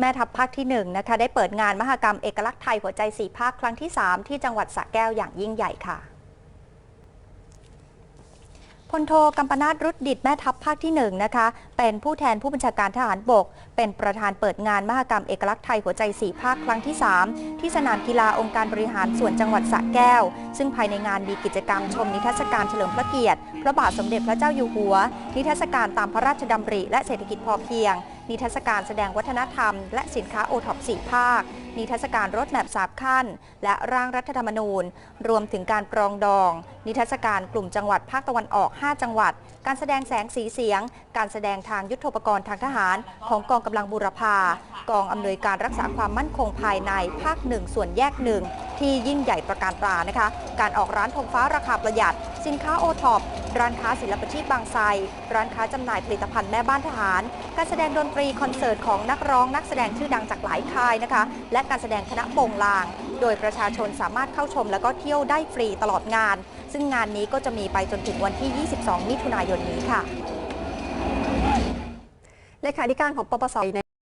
แม่ทัพภาคที่หนึ่งนะคะได้เปิดงานมหกรรมเอกลักษณ์ไทยหัวใจสีภาคครั้งที่ 3 ที่จังหวัดสระแก้วอย่างยิ่งใหญ่ค่ะพลโทกัมปนาตรุดดิตแม่ทัพภาคที่1นะคะเป็นผู้แทนผู้บัญชาการทหารบก เป็นประธานเปิดงานมหกรรมเอกลักษณ์ไทยหัวใจสีภาคครั้งที่ 3 ที่สนามกีฬาองค์การบริหารส่วนจังหวัดสระแก้ว ซึ่งภายในงานมีกิจกรรมชมนิทรรศการเฉลิมพระเกียรติ พระบาทสมเด็จพระเจ้าอยู่หัว นิทรรศการตามพระราชดำริและเศรษฐกิจพอเพียง นิทรรศการแสดงวัฒนธรรม และสินค้าโอท็อปสี่ภาค นิทรรศการรถแมพสามขั้น และร่างรัฐธรรมนูญ รวมถึงการปรองดอง นิทรรศการกลุ่มจังหวัดภาคตะวันออก 5 จังหวัด การแสดงแสงสีเสียง การแสดงทางยุทธปกรณ์ทางทหาร ของกองกำลังบูรพากองอำนวยการรักษาความมั่นคงภายในภาคหนึ่งส่วนแยกหนึ่ง ที่ยิ่งใหญ่ประการตรานะคะ การออกร้านธงฟ้าราคาประหยัด สินค้าโอท็อป ร้านค้าศิลปชีพบางไทรร้านค้าจำหน่ายผลิตภัณฑ์แม่บ้านทหาร การแสดงดนตรีคอนเสิร์ตของนักร้องนักแสดงชื่อดังจากหลายค่ายนะคะ และการแสดงคณะโปงลาง โดยประชาชนสามารถเข้าชมแล้วก็เที่ยวได้ฟรีตลอดงาน ซึ่งงานนี้ก็จะมีไปจนถึงวันที่ 22 มิถุนายนนี้ค่ะเลขาธิการของปปสใน